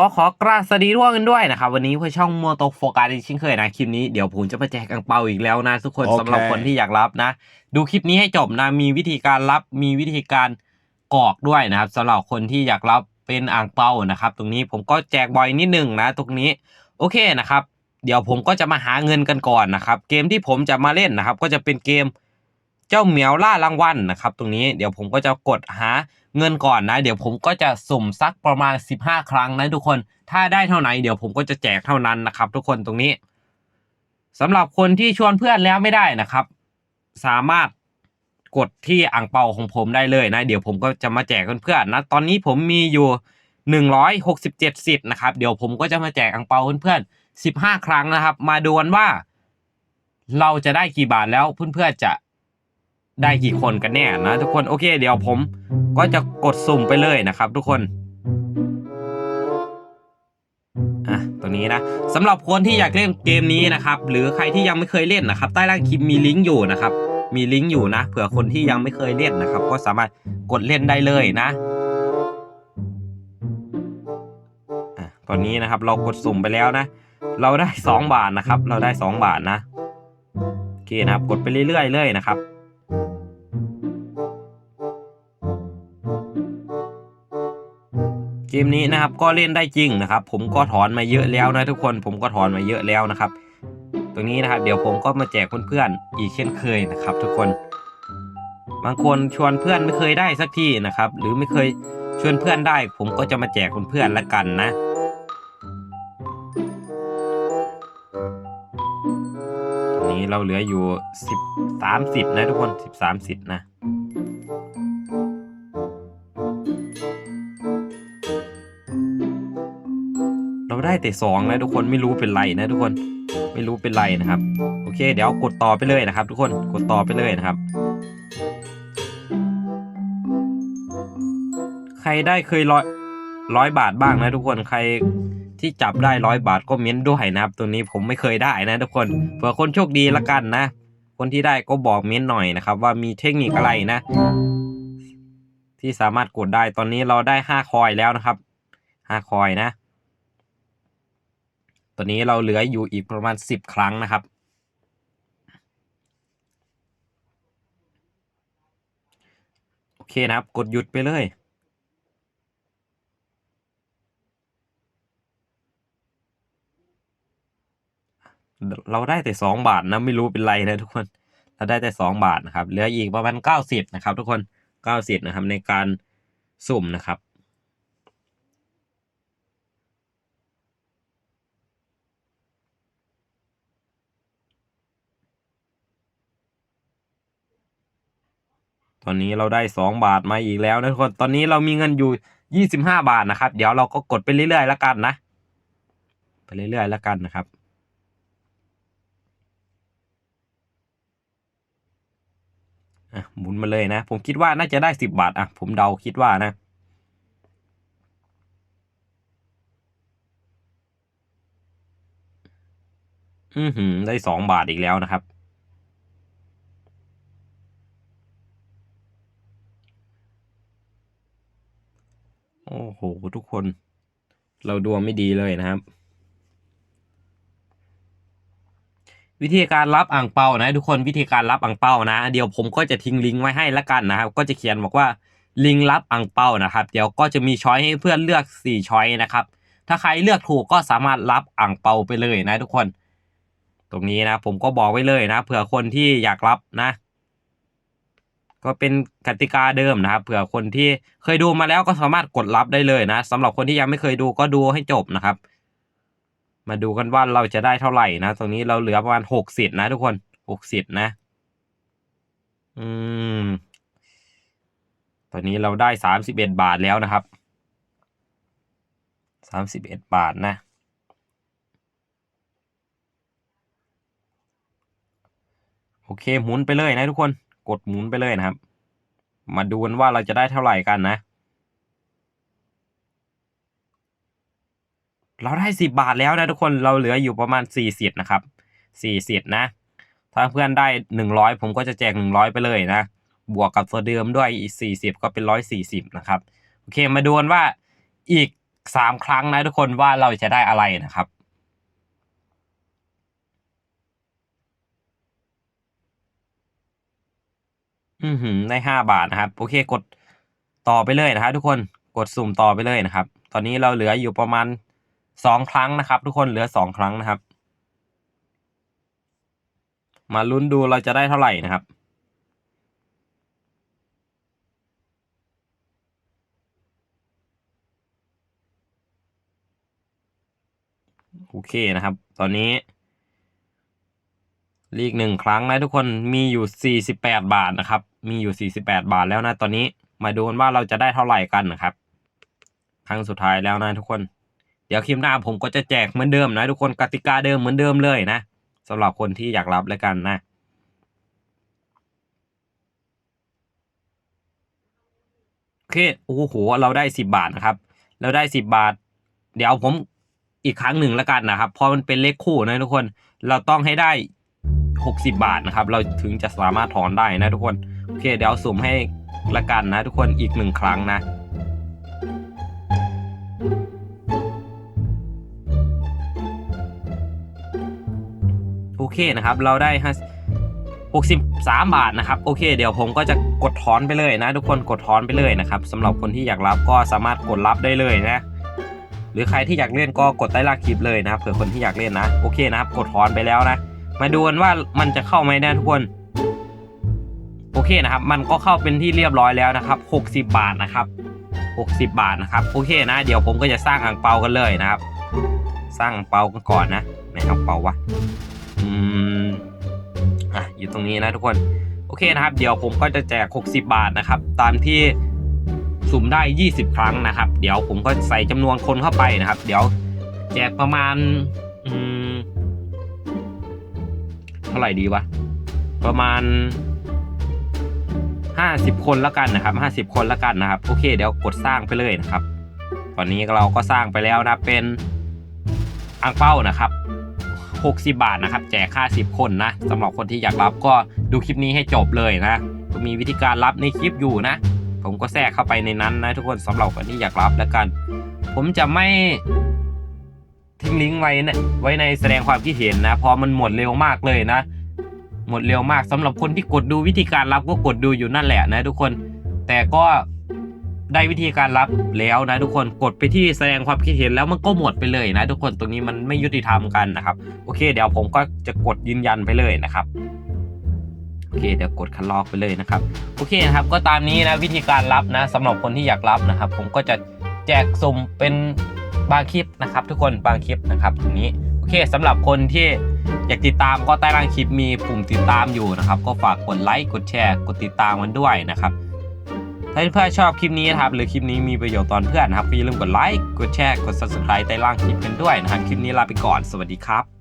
ก็ขอกราบสวัสดีร่วมกันด้วยนะครับ วันนี้เพื่อช่องมัวโตโฟกัสอีกเช่นเคยนะคลิปนี้เดี๋ยวผมจะมาแจกอังเปาอีกแล้วนะทุกคนโอเคสำหรับคนที่อยากรับนะ ดูคลิปนี้ให้จบนะ มีวิธีการรับมีวิธีการกรอกด้วยนะครับสำหรับคนที่อยากรับเป็นอ่างเปานะครับ ตรงนี้ผมก็แจกบ่อยนิดหนึ่งนะ ตรงนี้โอเคนะครับ เดี๋ยวผมก็จะมาหาเงินกันก่อนนะครับ เกมที่ผมจะมาเล่นนะครับ ก็จะเป็นเกม เจ้าเหมียวล่ารางวัลนะครับตรงนี้เดี๋ยวผมก็จะกดหาเงินก่อนนะ เดี๋ยวผมก็จะสุ่มสักประมาณ 15 ครั้งนะทุกคน ถ้าได้เท่าไหร่เดี๋ยวผมก็จะแจกเท่านั้นนะครับ ทุกคนตรงนี้สำหรับคนที่ชวนเพื่อนแล้วไม่ได้นะครับ สามารถกดที่อ่างเปาของผมได้เลยนะ เดี๋ยวผมก็จะมาแจกเพื่อนๆนะ ตอนนี้ผมมีอยู่ 167สิทธิ์นะครับ เดี๋ยวผมก็จะมาแจกอ่างเปาเพื่อนๆ15 ครั้งนะครับ มาดูกันว่า เราจะได้กี่บาทแล้วเพื่อนๆจะ ได้กี่คนกันแน่นะทุกคนโอเค เดี๋ยวผมก็จะกดสุ่มไปเลยนะครับ ทุกคนอะตัวนี้นะสำหรับคนที่อยากเล่นเกมนี้นะครับ หรือใครที่ยังไม่เคยเล่นนะครับ ใต้ล่างคลิปมีลิงก์อยู่นะครับ มีลิงก์อยู่นะเผื่อคนที่ยังไม่เคยเล่นนะครับ ก็สามารถกดเล่นได้เลยนะอะตอนนี้นะครับเรากดสุ่มไปแล้วนะ เราได้ 2 บาทนะครับ เราได้ 2 บาทนะโอเคนะครับ กดไปเรื่อยๆเลยนะครับ เกมนี้นะครับก็เล่นได้จริงนะครับ ผมก็ถอนมาเยอะแล้วนะทุกคนผมก็ถอนมาเยอะแล้วนะครับ ตรงนี้นะครับเดี๋ยวผมก็มาแจกเพื่อนๆอีกเช่นเคยนะครับ ทุกคน บางคนชวนเพื่อนไม่เคยได้สักทีนะครับ หรือไม่เคยชวนเพื่อนได้ ผมก็จะมาแจกเพื่อนๆละกันนะตรงนี้เราเหลืออยู่สิบสามสิบนะทุกคนสิบสามสิบนะ เราได้แต่สองนะทุกคนไม่รู้เป็นไรนะทุกคนไม่รู้เป็นไรนะครับ โอเค เดี๋ยวกดต่อไปเลยนะครับ ทุกคนกดต่อไปเลยนะครับ ใครได้เคยร้อยร้อยบาทบ้างนะทุกคนใครที่จับได้ร้อยบาทก็เม้นด้วยนะครับตัวนี้ผมไม่เคยได้นะทุกคนเผื่อคนโชคดีละกันนะ คนที่ได้ก็บอกเม้นหน่อยนะครับ ว่ามีเทคนิคอะไรนะ ที่สามารถกดได้ตอนนี้เราได้ห้าคอยแล้วนะครับห้าคอยนะ ตอนนี้เราเหลืออยู่อีกประมาณสิบครั้งนะครับ โอเคนะครับ กดหยุดไปเลย เราได้แต่สองบาทนะ ไม่รู้เป็นไรนะทุกคน เราได้แต่สองบาทนะครับ เหลืออีกประมาณเก้าสิบนะครับ ทุกคนเก้าสิบนะครับในการสุ่มนะครับ ตอนนี้เราได้สองบาทมาอีกแล้วนะทุกคนตอนนี้เรามีเงินอยู่ยี่สิบห้าบาทนะครับ เดี๋ยวเราก็กดไปเรื่อยๆแล้วกันนะ ไปเรื่อยๆแล้วกันนะครับอะหมุนมาเลยนะ ผมคิดว่าน่าจะได้สิบบาทอะ ผมเดาคิดว่านะอือหือได้สองบาทอีกแล้วนะครับ โอ้โห ทุกคน เราดวงไม่ดีเลยนะครับ วิธีการรับอ่างเปานะทุกคนวิธีการรับอ่างเปานะ เดี๋ยวผมก็จะทิ้งลิงก์ไว้ให้ละกันนะครับ ก็จะเขียนบอกว่าลิงก์รับอ่างเปานะครับ เดี๋ยวก็จะมีช้อยให้เพื่อนเลือกสี่ช้อยนะครับ ถ้าใครเลือกถูกก็สามารถรับอ่างเปาไปเลยนะ ทุกคน ตรงนี้นะ ผมก็บอกไว้เลยนะเผื่อคนที่อยากรับนะ ก็เป็นกติกาเดิมนะครับ เผื่อคนที่เคยดูมาแล้วก็สามารถกดรับได้เลยนะสำหรับคนที่ยังไม่เคยดูก็ดูให้จบนะครับ มาดูกันว่าเราจะได้เท่าไหร่นะ ตรงนี้เราเหลือประมาณหกสิทธิ์นะทุกคนหกสิทธิ์นะ อืม ตอนนี้เราได้สามสิบเอ็ดบาทแล้วนะครับสามสิบเอ็ดบาทนะโอเคหมุนไปเลยนะทุกคน กดหมุนไปเลยนะครับ มาดูกันว่าเราจะได้เท่าไหร่กันนะ เราได้สิบบาทแล้วนะทุกคนเราเหลืออยู่ประมาณสี่สิทธิ์นะครับสี่สิทธิ์นะ ถ้าเพื่อนได้หนึ่งร้อยผมก็จะแจกหนึ่งร้อยไปเลยนะ บวกกับตัวเดิมด้วยอีกสี่สิบก็เป็นร้อยสี่สิบนะครับ โอเคมาดูกันว่าอีกสามครั้งนะทุกคนว่าเราจะได้อะไรนะครับ อือหือได้ห้าบาทนะครับ โอเคกดต่อไปเลยนะครับ ทุกคนกดสุ่มต่อไปเลยนะครับ ตอนนี้เราเหลืออยู่ประมาณสองครั้งนะครับ ทุกคนเหลือสองครั้งนะครับ มาลุ้นดูเราจะได้เท่าไหร่นะครับโอเคนะครับ ตอนนี้ ลีกหนึ่งครั้งนะทุกคนมีอยู่ 48 บาทนะครับ มีอยู่ 48 บาทแล้วนะตอนนี้มาดูกันว่าเราจะได้เท่าไหร่กันนะครับ ครั้งสุดท้ายแล้วนะทุกคน เดี๋ยวคลิปหน้าผมก็จะแจกเหมือนเดิมนะทุกคนกติกาเดิมเหมือนเดิมเลยนะสำหรับคนที่อยากรับแล้วกันนะโอเคโอ้โหเราได้สิบาทนะครับ เราได้สิบาท เดี๋ยวผมอีกครั้งหนึ่งแล้วกันนะครับเพราะมันเป็นเลขคู่นะทุกคน เราต้องให้ได้ หกสิบาทนะครับ เราถึงจะสามารถถอนได้นะทุกคน โอเค เดี๋ยวสุ่มให้ละกันนะทุกคนอีกหนึ่งครั้งนะโอเคนะครับ เราได้ห้าหกสิบสามบาทนะครับ โอเค เดี๋ยวผมก็จะกดถอนไปเลยนะ ทุกคนกดถอนไปเลยนะครับสำหรับคนที่อยากรับก็สามารถกดรับได้เลยนะ หรือใครที่อยากเล่นก็กดใต้ล่างคลิปเลยนะครับเผื่อคนที่อยากเล่นนะ โอเคนะครับ กดถอนไปแล้วนะ มาดูกันว่ามันจะเข้าไหมนะทุกคน โอเคนะครับ มันก็เข้าเป็นที่เรียบร้อยแล้วนะครับหกสิบาทนะครับหกสิบาทนะครับ โอเคนะ เดี๋ยวผมก็จะสร้างอ่างเปากันเลยนะครับ สร้างอ่างเปากันก่อนนะไหนอ่างเปาวะ อืม อะ อยู่ตรงนี้นะทุกคน โอเคนะครับ เดี๋ยวผมก็จะแจก 60 บาทนะครับ ตามที่สุ่มได้ 20 ครั้งนะครับ เดี๋ยวผมก็ใส่จำนวนคนเข้าไปนะครับ เดี๋ยวแจกประมาณ อืม เท่าไหร่ดีวะ ประมาณ 50 คนล้วกันนะครับ 50 คนล้วกันนะครับ โอเค เดี๋ยวกดสร้างไปเลยนะครับ ตอนนี้เราก็สร้างไปแล้วนะเป็นอ่างเป้านะครับ60 บาทนะครับ แจกค่า 10 คนนะสำหรับคนที่อยากรับก็ดูคลิปนี้ให้จบเลยนะมีวิธีการรับในคลิปอยู่นะ ผมก็แทรกเข้าไปในนั้นนะทุกคนสำหรับคนที่อยากรับแล้วกัน ผมจะไม่ ทิ้งลิงก์ไว้นะไว้ในแสดงความคิดเห็นนะพอมันหมดเร็วมากเลยนะ หมดเร็วมากสำหรับคนที่กดดูวิธีการรับก็กดดูอยู่นั่นแหละนะทุกคน แต่ก็ได้วิธีการรับแล้วนะทุกคนกดไปที่แสดงความคิดเห็นแล้วมันก็หมดไปเลยนะทุกคนตรงนี้มันไม่ยุติธรรมกันนะครับโอเค เดี๋ยวผมก็จะกดยืนยันไปเลยนะครับโอเคเดี๋ยวกดคันลอกไปเลยนะครับโอเคนะครับก็ตามนี้นะวิธีการรับนะสำหรับคนที่อยากรับนะครับ ผมก็จะแจกสุ่มเป็น บางคลิปนะครับ ทุกคนบางคลิปนะครับตรงนี้โอเคสำหรับคนที่อยากติดตามก็ใต้ล่างคลิปมีปุ่มติดตามอยู่นะครับ ก็ฝากกดไลค์กดแชร์กดติดตามมันด้วยนะครับถ้าเพื่อนชอบคลิปนี้นะครับหรือคลิปนี้มีประโยชน์ตอนเพื่อนนะครับก็อย่าลืมกดไลค์กดแชร์กด subscribe ใต้ล่างคลิปกันด้วยนะครับคลิปนี้ลาไปก่อนสวัสดีครับ